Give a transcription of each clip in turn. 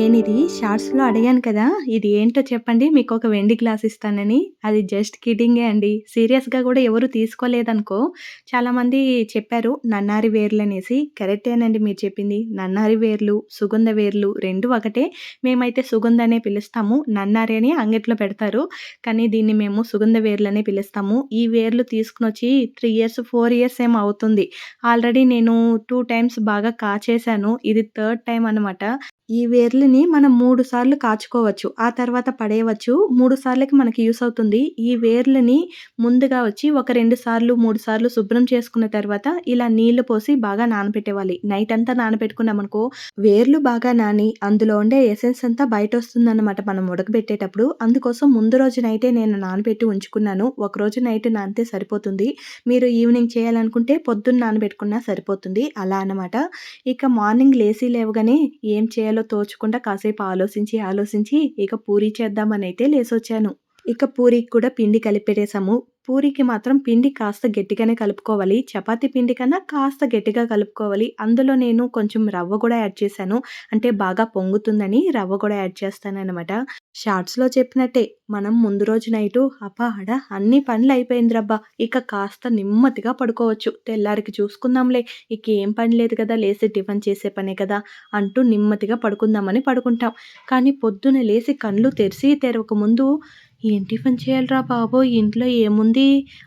నేను ఇది షార్ట్స్‌లో అడిగాను కదా! ఇది ఏంటో చెప్పండి మీకు ఒక వెండి గ్లాస్ ఇస్తానని. అది జస్ట్ కిడింగే అండి. సీరియస్‌గా కూడా ఎవరు తీసుకోలేదనుకో. చాలామంది చెప్పారు నన్నారి వేర్లు అనేసి కరెక్టేనండి మీరు చెప్పింది. నన్నారి వేర్లు, సుగంధ వేర్లు రెండు ఒకటే. మేమైతే సుగంధ అనే పిలుస్తాము. నన్నారి అని అంగట్లో పెడతారు. కానీ దీన్ని మేము సుగంధ వేర్లనే పిలుస్తాము. ఈ వేర్లు తీసుకుని వచ్చి త్రీ ఇయర్స్, ఫోర్ ఇయర్స్ ఏమో అవుతుంది. ఆల్రెడీ నేను టూ టైమ్స్ బాగా కాచేశాను. ఇది థర్డ్ టైం అనమాట. ఈ వేర్లని మనం మూడు సార్లు కాచుకోవచ్చు. ఆ తర్వాత పడేయవచ్చు. మూడు సార్లకి మనకి యూస్ అవుతుంది. ఈ వేర్లని ముందుగా వచ్చి ఒక రెండు సార్లు, మూడు సార్లు శుభ్రం చేసుకున్న తర్వాత ఇలా నీళ్ళు పోసి బాగా నానబెట్టేవాలి. నైట్ అంతా నానబెట్టుకున్నామనుకో వేర్లు బాగా నాని అందులో ఉండే ఎసెన్స్ అంతా బయట వస్తుందన్నమాట మనం ఉడకబెట్టేటప్పుడు. అందుకోసం ముందు రోజు నైటే నేను నానబెట్టి ఉంచుకున్నాను. ఒక రోజు నైట్ నానితే సరిపోతుంది. మీరు ఈవినింగ్ చేయాలనుకుంటే పొద్దున్న నానబెట్టుకున్నా సరిపోతుంది. అలా అన్నమాట. ఇక మార్నింగ్ లేసి లేవగానే ఏం చేయాలో తోచకుండా కాసేపు ఆలోచించి, ఆలోచించి ఇక పూరి అయితే లేసొచ్చాను. ఇక పూరికి కూడా పిండి కలిపెట్టేసాము. పూరికి మాత్రం పిండి కాస్త గట్టిగానే కలుపుకోవాలి. చపాతి పిండి కన్నా కాస్త గట్టిగా కలుపుకోవాలి. అందులో నేను కొంచెం రవ్వ కూడా యాడ్ చేశాను. అంటే బాగా పొంగుతుందని రవ్వ కూడా యాడ్ చేస్తానమాట షార్ట్స్‌లో చెప్పినట్టే మనం ముందు రోజు నైటు అపాహడ అన్ని పనులు అయిపోయింది రబ్బా ఇక కాస్త నెమ్మదిగా పడుకోవచ్చు. తెల్లారికి చూసుకుందాంలే. ఇక ఏం పని లేదు కదా! లేసి టిఫిన్ చేసే పనే కదా! అంటూ నెమ్మదిగా పడుకుందామని పడుకుంటాం. కానీ పొద్దున లేసి కళ్ళు తెరిసి తెరవక ముందు ఏం టిఫిన్ చేయాలిరా బాబు ఇంట్లో ఏముంది?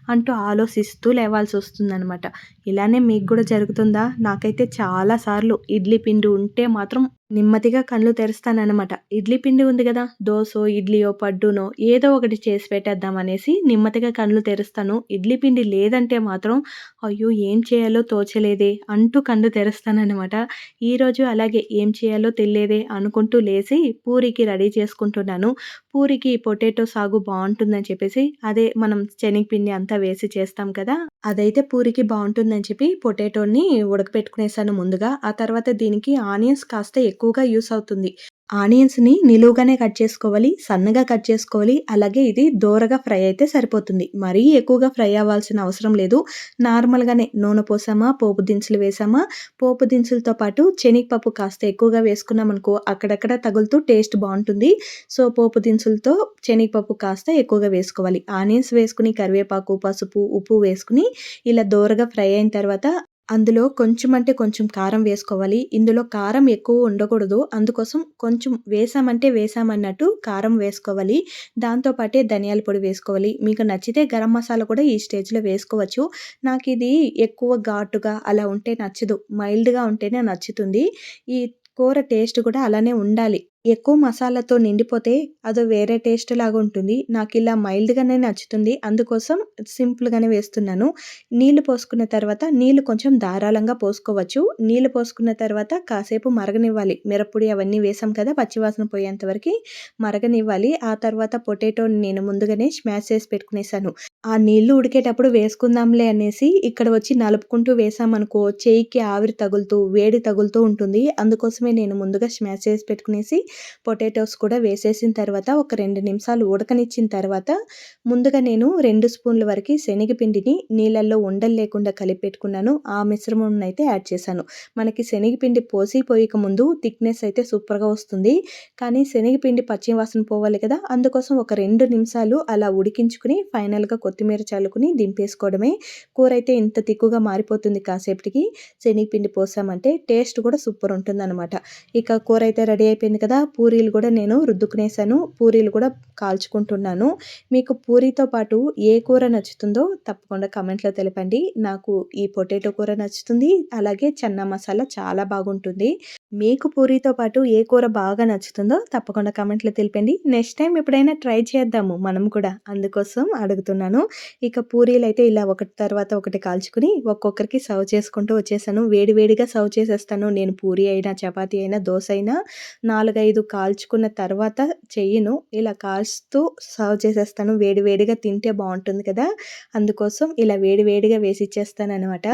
అంటూ ఆలోచిస్తూ లేవాల్సి వస్తుందనమాట ఇలానే మీకు కూడా జరుగుతుందా? నాకైతే చాలా సార్లు ఇడ్లీ పిండి ఉంటే మాత్రం నెమ్మదిగా కళ్ళు తెరుస్తాననమాట. ఇడ్లీ పిండి ఉంది కదా దోసో, ఇడ్లీయో, పడ్డునో ఏదో ఒకటి చేసి పెట్టేద్దాం అనేసి నెమ్మదిగా కళ్ళు తెరుస్తాను. ఇడ్లీ పిండి లేదంటే మాత్రం అయ్యో! ఏం చేయాలో తోచలేదే అంటూ కళ్ళు తెరుస్తాననమాట. ఈరోజు అలాగే ఏం చేయాలో తెలియలేదే అనుకుంటూ లేచి పూరికి రెడీ చేసుకుంటున్నాను. పూరికి పొటాటో సాగు బాగుంటుందని చెప్పేసి అదే మనం శనగపిండి అంతా వేసి చేస్తాం కదా! అదైతే పూరికి బాగుంటుందని చెప్పి పొటాటోని ఉడకపెట్టుకునేసాను ముందుగా. ఆ తర్వాత దీనికి ఆనియన్స్ కాస్త ఎక్కువగా యూస్ అవుతుంది. ఆనియన్స్‌ని నిలువుగానే కట్ చేసుకోవాలి. సన్నగా కట్ చేసుకోవాలి. అలాగే ఇది దోరగా ఫ్రై అయితే సరిపోతుంది. మరీ ఎక్కువగా ఫ్రై అవ్వాల్సిన అవసరం లేదు. నార్మల్‌గానే నూనె పోసామా, పోపు దినుసులు వేసామా, పోపు దినుసులతో పాటు శనగపప్పు కాస్త ఎక్కువగా వేసుకున్నామనుకో అక్కడక్కడ తగులుతూ టేస్ట్ బాగుంటుంది సో, పోపు దినుసులతో శనగపప్పు కాస్త ఎక్కువగా వేసుకోవాలి. ఆనియన్స్ వేసుకుని కరివేపాకు, పసుపు, ఉప్పు వేసుకుని ఇలా దోరగా ఫ్రై అయిన తర్వాత అందులో కొంచెం అంటే కొంచెం కారం వేసుకోవాలి. ఇందులో కారం ఎక్కువ ఉండకూడదు. అందుకోసం కొంచెం వేసామంటే వేసామన్నట్టు కారం వేసుకోవాలి. దాంతోపాటే ధనియాల పొడి వేసుకోవాలి. మీకు నచ్చితే గరం మసాలా కూడా ఈ స్టేజ్‌లో వేసుకోవచ్చు. నాకు ఇది ఎక్కువ ఘాటుగా అలా ఉంటే నచ్చదు. మైల్డ్‌గా ఉంటేనే నచ్చుతుంది. ఈ కూర టేస్ట్ కూడా అలానే ఉండాలి. ఎక్కువ మసాలాతో నిండిపోతే అదో వేరే టేస్ట్ లాగా ఉంటుంది. నాకు ఇలా మైల్డ్‌గానే నచ్చుతుంది. అందుకోసం సింపుల్‌గానే వేస్తున్నాను. నీళ్ళు పోసుకున్న తర్వాత నీళ్ళు కొంచెం ధారాళంగా పోసుకోవచ్చు. నీళ్ళు పోసుకున్న తర్వాత కాసేపు మరగనివ్వాలి. మిరప్పొడి అవన్నీ వేసాం కదా! పచ్చివాసన పోయేంతవరకు మరగనివ్వాలి. ఆ తర్వాత పొటాటోని నేను ముందుగానే స్మాష్ చేసి పెట్టుకునేసాను. ఆ నీళ్ళు ఉడికేటప్పుడు వేసుకుందాంలే అనేసి ఇక్కడ వచ్చి నలుపుకుంటూ వేసామనుకో చెయ్యికి ఆవిరి తగులుతూ, వేడి తగులుతూ ఉంటుంది. అందుకోసమే నేను ముందుగా స్మాష్ చేసి పెట్టుకునేసి పొటాటోస్ కూడా వేసేసిన తర్వాత ఒక రెండు నిమిషాలు ఉడకనిచ్చిన తర్వాత ముందుగా నేను రెండు స్పూన్ల వరకు శనగపిండిని నీళ్ళల్లో ఉండలు లేకుండా కలిపి పెట్టుకున్నాను. ఆ మిశ్రమంనైతే యాడ్ చేశాను. మనకి శనగపిండి పోసి పోయక ముందు థిక్‌నెస్ అయితే సూపర్‌గా వస్తుంది. కానీ శనగపిండి పచ్చి వాసన పోవాలి కదా! అందుకోసం ఒక రెండు నిమిషాలు అలా ఉడికించుకొని ఫైనల్‌గా కొత్తిమీర చల్లుకొని దింపేసుకోవడమే. కూర అయితే ఇంత తిక్కుగా మారిపోతుంది కాసేపటికి. శనగపిండి పోసామంటే టేస్ట్ కూడా సూపర్ ఉంటుందనమాట. ఇక కూర అయితే రెడీ అయిపోయింది కదా! పూరీలు కూడా నేను రుద్దుకునేసాను. పూరీలు కూడా కాల్చుకుంటున్నాను. మీకు పూరితో పాటు ఏ కూర నచ్చుతుందో తప్పకుండా కమెంట్లో తెలపండి. నాకు ఈ పొటాటో కూర నచ్చుతుంది. అలాగే చన్నా మసాలా చాలా బాగుంటుంది. మీకు పూరితో పాటు ఏ కూర బాగా నచ్చుతుందో తప్పకుండా కమెంట్లో తెలిపండి. నెక్స్ట్ టైం ఎప్పుడైనా ట్రై చేద్దాము మనం కూడా. అందుకోసం అడుగుతున్నాను. ఇక పూరీలు అయితే ఇలా ఒకటి తర్వాత ఒకటి కాల్చుకొని ఒక్కొక్కరికి సర్వ్ చేసుకుంటూ వచ్చేసాను. వేడివేడిగా సర్వ్ చేసేస్తాను. నేను పూరి అయినా, చపాతీ అయినా, దోశ అయినా 4, 5 కాల్చుకున్న తర్వాత చెయ్యను. ఇలా కాల్స్తూ సర్వ్ చేసేస్తాను. వేడివేడిగా తింటే బాగుంటుంది కదా! అందుకోసం ఇలా వేడివేడిగా వేసి ఇచ్చేస్తాను అనమాట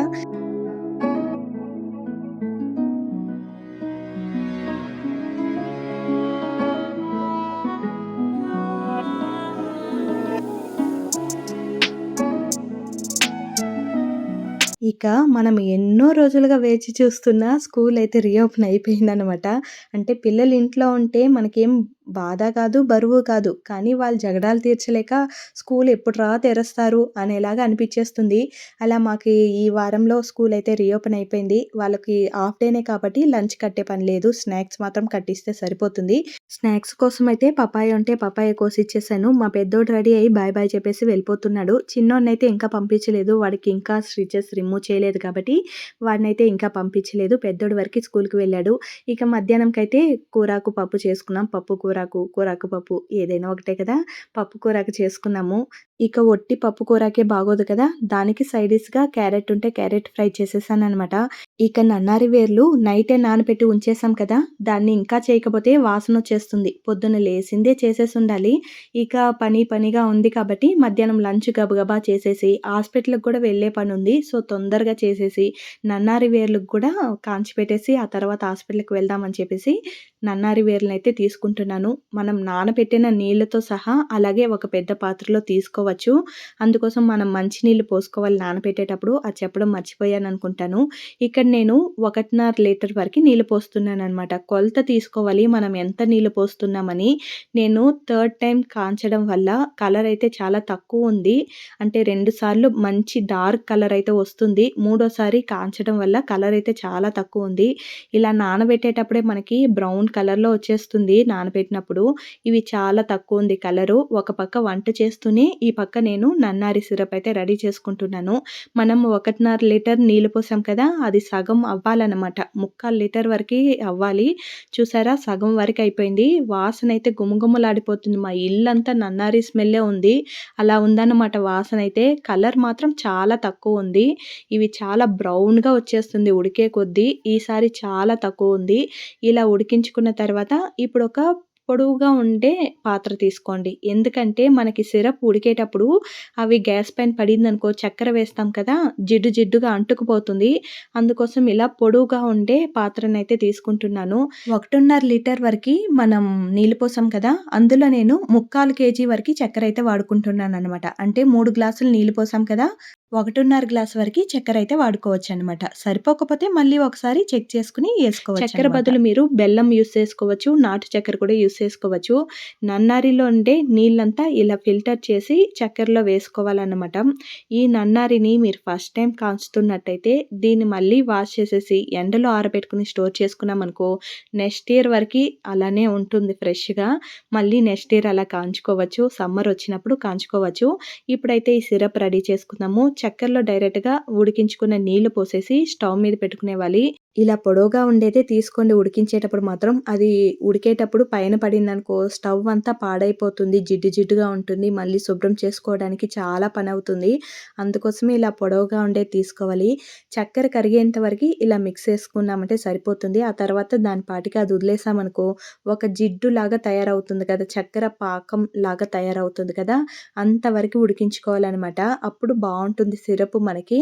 ఇక మనం ఎన్నో రోజులుగా వేచి చూస్తున్న స్కూల్ అయితే రీఓపెన్ అయిపోయిందనమాట. అంటే పిల్లలు ఇంట్లో ఉంటే మనకేం బాధ కాదు, బరువు కాదు. కానీ వాళ్ళు జగడాలు తీర్చలేక స్కూల్ ఎప్పుడు రా తెరుస్తారు అనేలాగా అనిపించేస్తుంది అలా మాకు ఈ వారంలో స్కూల్ అయితే రీఓపెన్ అయిపోయింది. వాళ్ళకి హాఫ్ డేనే కాబట్టి లంచ్ కట్టే పని లేదు. స్నాక్స్ మాత్రం కట్టిస్తే సరిపోతుంది. స్నాక్స్ కోసం అయితే పపాయ ఉంటే పపాయ కోసిచ్చేసాను. మా పెద్దోడు రెడీ అయ్యి బాయ్ బాయ్ చెప్పేసి వెళ్ళిపోతున్నాడు. చిన్నోడినైతే ఇంకా పంపించలేదు. వాడికి ఇంకా స్టిచెస్ రిమూవ్ చేయలేదు కాబట్టి వాడినైతే ఇంకా పంపించలేదు. పెద్దోడు వరకు స్కూల్‌కి వెళ్ళాడు. ఇక మధ్యాహ్నంకైతే కూరాకు పప్పు చేసుకున్నాం. పప్పు కూర కూరాకు, కూరాకు పప్పు ఏదైనా ఒకటే కదా! పప్పు కూరాకు చేసుకున్నాము. ఇక ఒట్టి పప్పు కూరాకే బాగోదు కదా! దానికి సైడిష్గా క్యారెట్ ఉంటే క్యారెట్ ఫ్రై చేసేసాననమాట. ఇక నన్నారి వేర్లు నైటే నానబెట్టి ఉంచేసాం కదా! దాన్ని ఇంకా చేయకపోతే వాసన వచ్చేస్తుంది పొద్దున్న లేసిందే చేసేసి ఉండాలి ఇక పని పనిగా ఉంది కాబట్టి మధ్యాహ్నం లంచ్ గబగబా చేసేసి హాస్పిటల్‌కి కూడా వెళ్ళే పని ఉంది సో, తొందరగా చేసేసి నన్నారి వేర్లకు కూడా కాంచి పెట్టేసి ఆ తర్వాత హాస్పిటల్‌కి వెళ్దామని చెప్పేసి నన్నారి వేర్లనైతే తీసుకుంటున్నాను. మనం నానబెట్టిన నీళ్ళతో సహా అలాగే ఒక పెద్ద పాత్రలో తీసుకోవచ్చు. అందుకోసం మనం మంచినీళ్ళు పోసుకోవాలి నానబెట్టేటప్పుడు. అది చెప్పడం మర్చిపోయాను అనుకుంటాను ఇక్కడ నేను 1.5 లీటర్ వరకు నీళ్ళు పోస్తున్నాను అనమాట కొలత తీసుకోవాలి మనం ఎంత నీళ్ళు పోస్తున్నామని. నేను థర్డ్ టైం కాంచడం వల్ల కలర్ అయితే చాలా తక్కువ ఉంది అంటే రెండు సార్లు మంచి డార్క్ కలర్ అయితే వస్తుంది. మూడోసారి కాంచడం వల్ల కలర్ అయితే చాలా తక్కువ ఉంది ఇలా నానబెట్టేటప్పుడే మనకి బ్రౌన్ కలర్‌లో వచ్చేస్తుంది నానబెట్టి పెట్టినప్పుడు ఇవి చాలా తక్కువ ఉంది కలరు. ఒక పక్క వంట చేస్తూనే ఈ పక్క నేను నన్నారి సిరప్ అయితే రెడీ చేసుకుంటున్నాను. మనం 1.5 లీటర్ నీళ్ళు పోసాం కదా! అది సగం అవ్వాలనమాట. ముక్కాలు లీటర్ వరకి అవ్వాలి. చూసారా సగం వరకు అయిపోయింది. వాసన అయితే గుమగుమలాడిపోతుంది. మా ఇల్లంతా నన్నారి స్మెల్లే ఉంది. అలా ఉందన్నమాట వాసన అయితే కలర్ మాత్రం చాలా తక్కువ ఉంది ఇవి చాలా బ్రౌన్‌గా వచ్చేస్తుంది ఉడికే కొద్దీ. ఈసారి చాలా తక్కువ ఉంది ఇలా ఉడికించుకున్న తర్వాత ఇప్పుడు ఒక పొడవుగా ఉండే పాత్ర తీసుకోండి. ఎందుకంటే మనకి సిరప్ ఉడికేటప్పుడు అవి గ్యాస్ పైన పడిందనుకో చక్కెర వేస్తాం కదా! జిడ్డు జిడ్డుగా అంటుకుపోతుంది. అందుకోసం ఇలా పొడవుగా ఉండే పాత్రనైతే తీసుకుంటున్నాను. 1.5 లీటర్ వరకు మనం నీళ్ళు పోసాం కదా! అందులో నేను ముక్కాలు కేజీ వరకు చక్కెర అయితే వాడుకుంటున్నాను అనమాట అంటే మూడు గ్లాసులు నీళ్ళు పోసాం కదా! 1.5 గ్లాస్ వరకు చక్కెర అయితే వాడుకోవచ్చు అనమాట సరిపోకపోతే మళ్ళీ ఒకసారి చెక్ చేసుకుని వేసుకోవచ్చు చక్కెర బదులు మీరు బెల్లం యూస్ చేసుకోవచ్చు. నాటు చక్కెర కూడా యూజ్ చేసుకోవచ్చు. నన్నారిలో ఉండే నీళ్ళంతా ఇలా ఫిల్టర్ చేసి చక్కెరలో వేసుకోవాలన్నమాట. ఈ నన్నారిని మీరు ఫస్ట్ టైం కాంచుతున్నట్టయితే దీన్ని మళ్ళీ వాష్ చేసేసి ఎండలో ఆరబెట్టుకొని స్టోర్ చేసుకున్నామనుకో నెక్స్ట్ ఇయర్ వరకు అలానే ఉంటుంది ఫ్రెష్‌గా. మళ్ళీ నెక్స్ట్ ఇయర్ అలా కాంచుకోవచ్చు. సమ్మర్ వచ్చినప్పుడు కాంచుకోవచ్చు. ఇప్పుడైతే ఈ సిరప్ రెడీ చేసుకుందాము. చక్కెరలో డైరెక్ట్‌గా ఉడికించుకున్న నీళ్ళు పోసేసి స్టవ్ మీద పెట్టుకునేవాలి. ఇలా పొడవుగా ఉండేదే తీసుకోండి ఉడికించేటప్పుడు మాత్రం. అది ఉడికేటప్పుడు పైన పడిందనుకో స్టవ్ అంతా పాడైపోతుంది. జిడ్డు జిడ్డుగా ఉంటుంది. మళ్ళీ శుభ్రం చేసుకోవడానికి చాలా పని అవుతుంది అందుకోసమే ఇలా పొడవుగా ఉండేది తీసుకోవాలి. చక్కెర కరిగేంతవరకు ఇలా మిక్స్ చేసుకున్నామంటే సరిపోతుంది. ఆ తర్వాత దాని పాటికి అది వదిలేసామనుకో ఒక జిడ్డు లాగా తయారవుతుంది కదా! చక్కెర పాకం లాగా తయారవుతుంది కదా! అంతవరకు ఉడికించుకోవాలన్నమాట అప్పుడు బాగుంటుంది ఉంటుంది సిరప్ మనకి.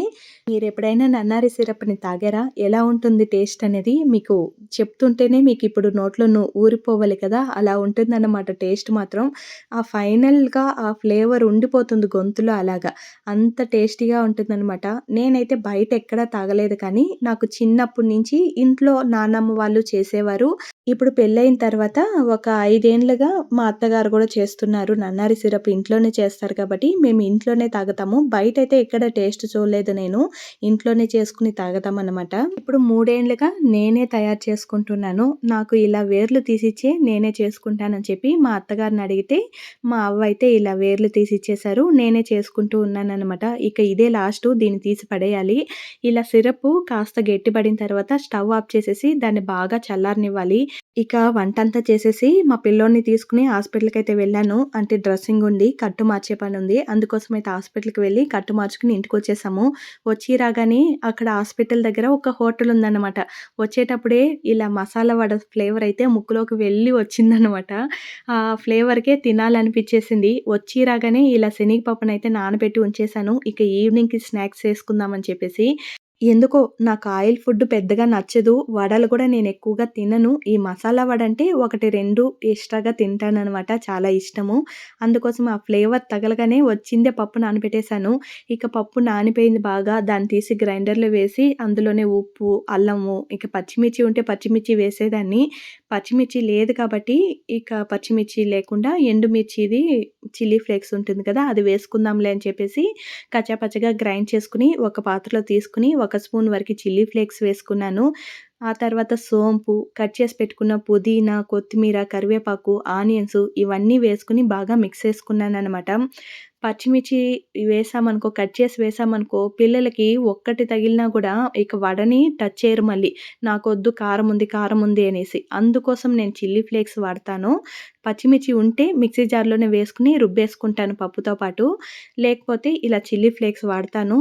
మీరు ఎప్పుడైనా నన్నారి సిరప్‌ని తాగారా? ఎలా ఉంటుంది టేస్ట్ అనేది మీకు చెప్తుంటేనే మీకిప్పుడు నోట్లో ను ఊరిపోవాలి కదా! అలా ఉంటుందన్నమాట టేస్ట్ మాత్రం. ఆ ఫైనల్‌గా ఆ ఫ్లేవర్ ఉండిపోతుంది గొంతులో అలాగా. అంత టేస్టీగా ఉంటుందనమాట. నేనైతే బయట ఎక్కడా తాగలేదు కానీ నాకు చిన్నప్పటి నుంచి ఇంట్లో నానమ్మ వాళ్ళు చేసేవారు. ఇప్పుడు పెళ్ళైన తర్వాత ఒక ఐదేండ్లుగా మా అత్తగారు కూడా చేస్తున్నారు. నన్నారి సిరప్ ఇంట్లోనే చేస్తారు కాబట్టి మేము ఇంట్లోనే తాగుతాము. బయట అయితే ఎక్కడ టేస్ట్ చూడలేదు నేను. ఇంట్లోనే చేసుకుని తాగుతామనమాట. ఇప్పుడు మూడేండ్లుగా నేనే తయారు చేసుకుంటున్నాను. నాకు ఇలా వేర్లు తీసిచ్చే నేనే చేసుకుంటానని చెప్పి మా అత్తగారిని అడిగితే మా అవ్వ అయితే ఇలా వేర్లు తీసిచ్చేశారు. నేనే చేసుకుంటూ ఉన్నాననమాట. ఇక ఇదే లాస్ట్ దీన్ని తీసి పడేయాలి. ఇలా సిరప్ కాస్త గట్టిపడిన తర్వాత స్టవ్ ఆఫ్ చేసేసి దాన్ని బాగా చల్లారనివ్వాలి. ఇక వంట అంతా చేసేసి మా పిల్లోడిని హాస్పిటల్కి అయితే వెళ్ళాను. అంటే డ్రెస్సింగ్ ఉంది. కట్టు మార్చే పని ఉంది అందుకోసమైతే హాస్పిటల్‌కి వెళ్ళి కట్టు మార్చుకుని ఇంటికి వచ్చేసాము వచ్చి రాగానే అక్కడ హాస్పిటల్ దగ్గర ఒక హోటల్ ఉందన్నమాట. వచ్చేటప్పుడే ఇలా మసాలా వడ ఫ్లేవర్ అయితే ముక్కులోకి వెళ్ళి వచ్చిందనమాట. ఆ ఫ్లేవర్‌కే తినాలనిపించేసింది వచ్చి రాగానే ఇలా శనగపప్పునైతే నానబెట్టి ఉంచేసాను. ఇక ఈవినింగ్‌కి స్నాక్స్ చేసుకుందామని చెప్పేసి. ఎందుకో నాకు ఆయిల్ ఫుడ్ పెద్దగా నచ్చదు. వడలు కూడా నేను ఎక్కువగా తినను. ఈ మసాలా వడ అంటే ఒకటి, రెండు ఎక్స్ట్రాగా తింటాననమాట. చాలా ఇష్టము. అందుకోసం ఆ ఫ్లేవర్ తగలగానే వచ్చిందే పప్పు నానబెట్టేసాను. ఇక పప్పు నానిపోయింది బాగా. దాన్ని తీసి గ్రైండర్‌లో వేసి అందులోనే ఉప్పు, అల్లము, ఇక పచ్చిమిర్చి ఉంటే పచ్చిమిర్చి వేసేదాన్ని. పచ్చిమిర్చి లేదు కాబట్టి ఇక పచ్చిమిర్చి లేకుండా ఎండుమిర్చిది చిల్లీ ఫ్లేక్స్ ఉంటుంది కదా! అది వేసుకుందాంలే అని చెప్పేసి కచ్చాపచ్చగా గ్రైండ్ చేసుకుని ఒక పాత్రలో తీసుకొని ఒక స్పూన్ వరకు చిల్లీ ఫ్లేక్స్ వేసుకున్నాను. ఆ తర్వాత సోంపు, కట్ చేసి పెట్టుకున్న పుదీనా, కొత్తిమీర, కరివేపాకు, ఆనియన్స్ ఇవన్నీ వేసుకుని బాగా మిక్స్ చేసుకున్నాననమాట. పచ్చిమిర్చి వేసామనుకో కట్ చేసి వేసామనుకో పిల్లలకి ఒక్కటి తగిలినా కూడా ఇక వడని టచ్ చేయరు మళ్ళీ. నాకొద్దు కారం ఉంది, కారం ఉంది అనేసి. అందుకోసం నేను చిల్లీ ఫ్లేక్స్ వాడతాను. పచ్చిమిర్చి ఉంటే మిక్సీ జార్‌లోనే వేసుకుని రుబ్బేసుకుంటాను పప్పుతో పాటు. లేకపోతే ఇలా చిల్లీ ఫ్లేక్స్ వాడతాను.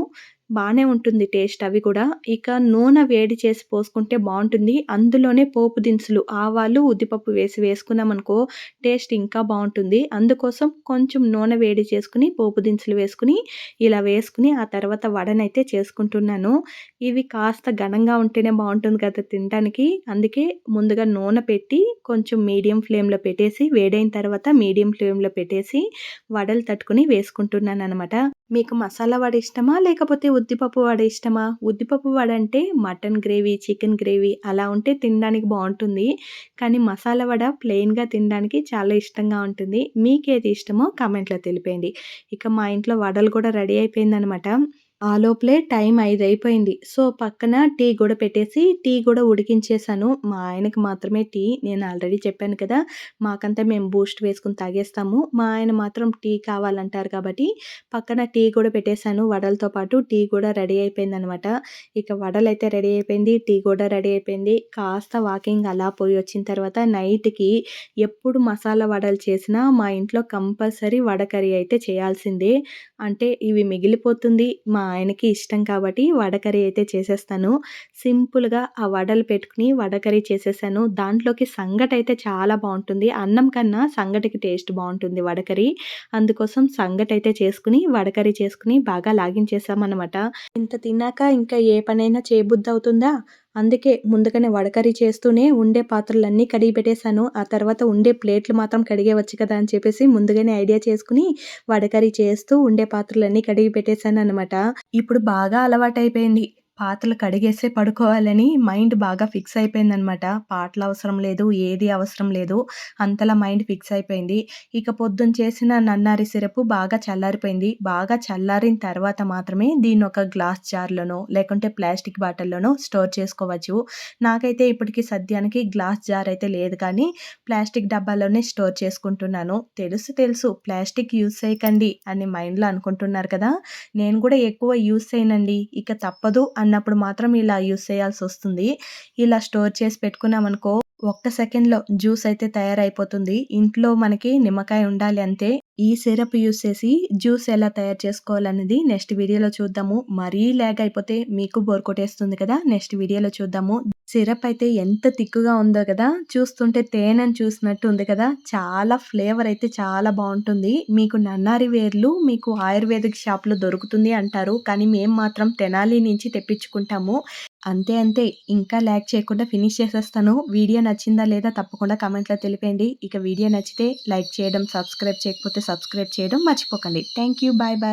బాగానే ఉంటుంది టేస్ట్ అవి కూడా. ఇక నూనె వేడి చేసి పోసుకుంటే బాగుంటుంది అందులోనే పోపు దినుసులు, ఆవాలు, ఉద్దిపప్పు వేసి వేసుకున్నామనుకో టేస్ట్ ఇంకా బాగుంటుంది అందుకోసం కొంచెం నూనె వేడి చేసుకుని పోపు దినుసులు వేసుకుని ఇలా వేసుకుని ఆ తర్వాత వడనైతే చేసుకుంటున్నాను. ఇవి కాస్త ఘనంగా ఉంటేనే బాగుంటుంది కదా తినడానికి అందుకే ముందుగా నూనె పెట్టి కొంచెం మీడియం ఫ్లేమ్‌లో పెట్టేసి వేడైన తర్వాత మీడియం ఫ్లేమ్‌లో పెట్టేసి వడలు తట్టుకొని వేసుకుంటున్నాననమాట. మీకు మసాలా వడ ఇష్టమా? లేకపోతే ఉద్దిపప్పు వడ ఇష్టమా? ఉద్దిపప్పు వడ అంటే మటన్ గ్రేవీ, చికెన్ గ్రేవీ అలా ఉంటే తినడానికి బాగుంటుంది కానీ మసాలా వడ ప్లెయిన్‌గా తినడానికి చాలా ఇష్టంగా ఉంటుంది. మీకేది ఇష్టమో కామెంట్‌లో తెలిపేయండి. ఇక మా ఇంట్లో వడలు కూడా రెడీ అయిపోయిందనమాట. ఆలోపలే టైం ఐదు అయిపోయింది. సో, పక్కన టీ కూడా పెట్టేసి టీ కూడా ఉడికించేసాను. మా ఆయనకి మాత్రమే టీ. నేను ఆల్రెడీ చెప్పాను కదా! మాకంతా మేము బూస్ట్ వేసుకొని తాగేస్తాము. మా ఆయన మాత్రం టీ కావాలంటారు కాబట్టి పక్కన టీ కూడా పెట్టేశాను వడలతో పాటు టీ కూడా రెడీ అయిపోయింది అనమాట ఇక వడలైతే రెడీ అయిపోయింది. టీ కూడా రెడీ అయిపోయింది. కాస్త వాకింగ్ అలా పోయి వచ్చిన తర్వాత నైట్‌కి ఎప్పుడు మసాలా వడలు చేసినా మా ఇంట్లో కంపల్సరీ వడ కర్రీ అయితే చేయాల్సిందే. అంటే ఇవి మిగిలిపోతుంది. మా ఆయనకి ఇష్టం కాబట్టి వడకర్రీ అయితే చేసేస్తాను. సింపుల్‌గా ఆ వడలు పెట్టుకొని వడకర్రీ చేసేసాను. దాంట్లోకి సంగటైతే చాలా బాగుంటుంది అన్నం కన్నా సంగటికి టేస్ట్ బాగుంటుంది వడ అందుకోసం సంగటి అయితే చేసుకుని వడకర్రీ చేసుకుని బాగా లాగించేసామన్నమాట ఇంత తిన్నాక ఇంకా ఏ పనైనా చేయబుద్దవుతుందా? అందుకే ముందుగానే వడకరీ చేస్తూనే ఉండే పాత్రలన్నీ కడిగి పెట్టేశాను ఆ తర్వాత ఉండే ప్లేట్లు మాత్రం కడిగేవచ్చు కదా అని చెప్పేసి ముందుగానే ఐడియా చేసుకుని వడకరీ చేస్తూ ఉండే పాత్రలన్నీ కడిగి పెట్టేసాననమాట. ఇప్పుడు బాగా అలవాటైపోయింది. పాత్రలు కడిగేసే పడుకోవాలని మైండ్ బాగా ఫిక్స్ అయిపోయిందనమాట. పాటలు అవసరం లేదు. ఏది అవసరం లేదు. అంతలా మైండ్ ఫిక్స్ అయిపోయింది. ఇక పొద్దున చేసిన నన్నారి సిరపు బాగా చల్లారిపోయింది. బాగా చల్లారిన తర్వాత మాత్రమే దీన్ని ఒక గ్లాస్ జార్‌లోనో లేకుంటే ప్లాస్టిక్ బాటిల్‌లోనో స్టోర్ చేసుకోవచ్చు. నాకైతే ఇప్పటికి సద్యానికి గ్లాస్ జార్ అయితే లేదు కానీ ప్లాస్టిక్ డబ్బాలోనే స్టోర్ చేసుకుంటున్నాను. తెలుసు తెలుసు ప్లాస్టిక్ యూస్ చేయకండి అని మైండ్‌లో అనుకుంటున్నారు కదా! నేను కూడా ఎక్కువ యూస్ చేయనండి. ఇక తప్పదు అని అన్నప్పుడు మాత్రం ఇలా యూస్ చేయాల్సి వస్తుంది ఇలా స్టోర్ చేసి పెట్టుకున్నామనుకో ఒక్క సెకండ్‌లో జ్యూస్ అయితే తయారైపోతుంది. ఇంట్లో మనకి నిమ్మకాయ ఉండాలి అంతే. ఈ సిరప్ యూస్ చేసి జ్యూస్ ఎలా తయారు చేసుకోవాలనేది నెక్స్ట్ వీడియోలో చూద్దాము. మరీ లేగ్ అయిపోతే మీకు బోర్ కొట్టేస్తుంది కదా! నెక్స్ట్ వీడియోలో చూద్దాము. సిరప్ అయితే ఎంత తిక్కుగా ఉందో కదా! చూస్తుంటే తేనెను చూసినట్టు ఉంది కదా! చాలా ఫ్లేవర్ అయితే చాలా బాగుంటుంది మీకు నన్నారి వేర్లు మీకు ఆయుర్వేదిక్ షాప్‌లో దొరుకుతుంది అంటారు. కానీ మేము మాత్రం తెనాలి నుంచి తెప్పించుకుంటాము. అంతే అంతే. ఇంకా ల్యాక్ చేయకుండా ఫినిష్ చేసేస్తాను. వీడియో నచ్చిందా లేదా తప్పకుండా కామెంట్‌లో తెలిపేయండి. ఇక వీడియో నచ్చితే లైక్ చేయడం, సబ్స్క్రైబ్ చేయకపోతే సబ్స్క్రైబ్ చేయడం మర్చిపోకండి. Thank you. Bye bye.